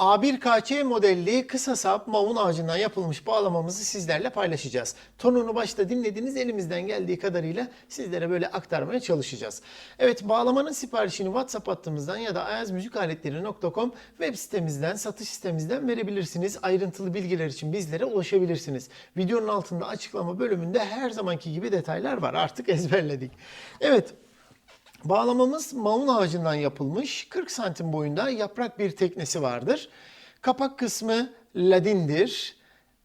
A1KC modelli kısa sap mavun ağacından yapılmış bağlamamızı sizlerle paylaşacağız. Tonunu başta dinlediniz elimizden geldiği kadarıyla sizlere böyle aktarmaya çalışacağız. Evet bağlamanın siparişini WhatsApp hattımızdan ya da ayazmüzikaletleri.com web sitemizden, satış sitemizden verebilirsiniz. Ayrıntılı bilgiler için bizlere ulaşabilirsiniz. Videonun altında açıklama bölümünde her zamanki gibi detaylar var. Artık ezberledik. Evet Bağlamamız maun ağacından yapılmış 40 santim boyunda yaprak bir teknesi vardır. Kapak kısmı ladindir.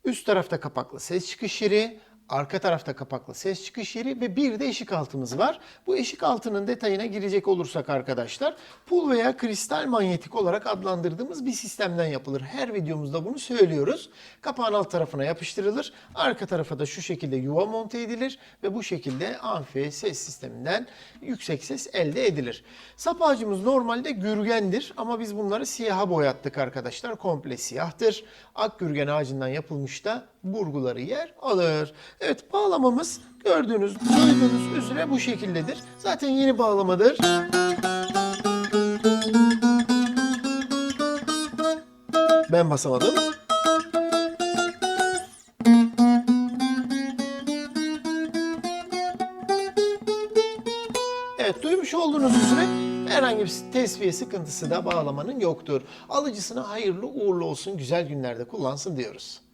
Üst tarafta kapaklı ses çıkış yeri, arka tarafta kapaklı ses çıkış yeri ve bir de eşik altımız var. Bu eşik altının detayına girecek olursak arkadaşlar pul veya kristal manyetik olarak adlandırdığımız bir sistemden yapılır. Her videomuzda bunu söylüyoruz. Kapağın alt tarafına yapıştırılır. Arka tarafa da şu şekilde yuva monte edilir ve bu şekilde amfi ses sisteminden yüksek ses elde edilir. Sap ağacımız normalde gürgendir ama biz bunları siyaha boyattık arkadaşlar. Komple siyahtır. Ak gürgen ağacından yapılmış da burguları yer alır. Evet bağlamamız gördüğünüz, duyduğunuz üzere bu şekildedir. Zaten yeni bağlamadır. Ben basamadım. Evet duymuş olduğunuz üzere herhangi bir tesviye sıkıntısı da bağlamanın yoktur. Alıcısına hayırlı uğurlu olsun, güzel günlerde kullansın diyoruz.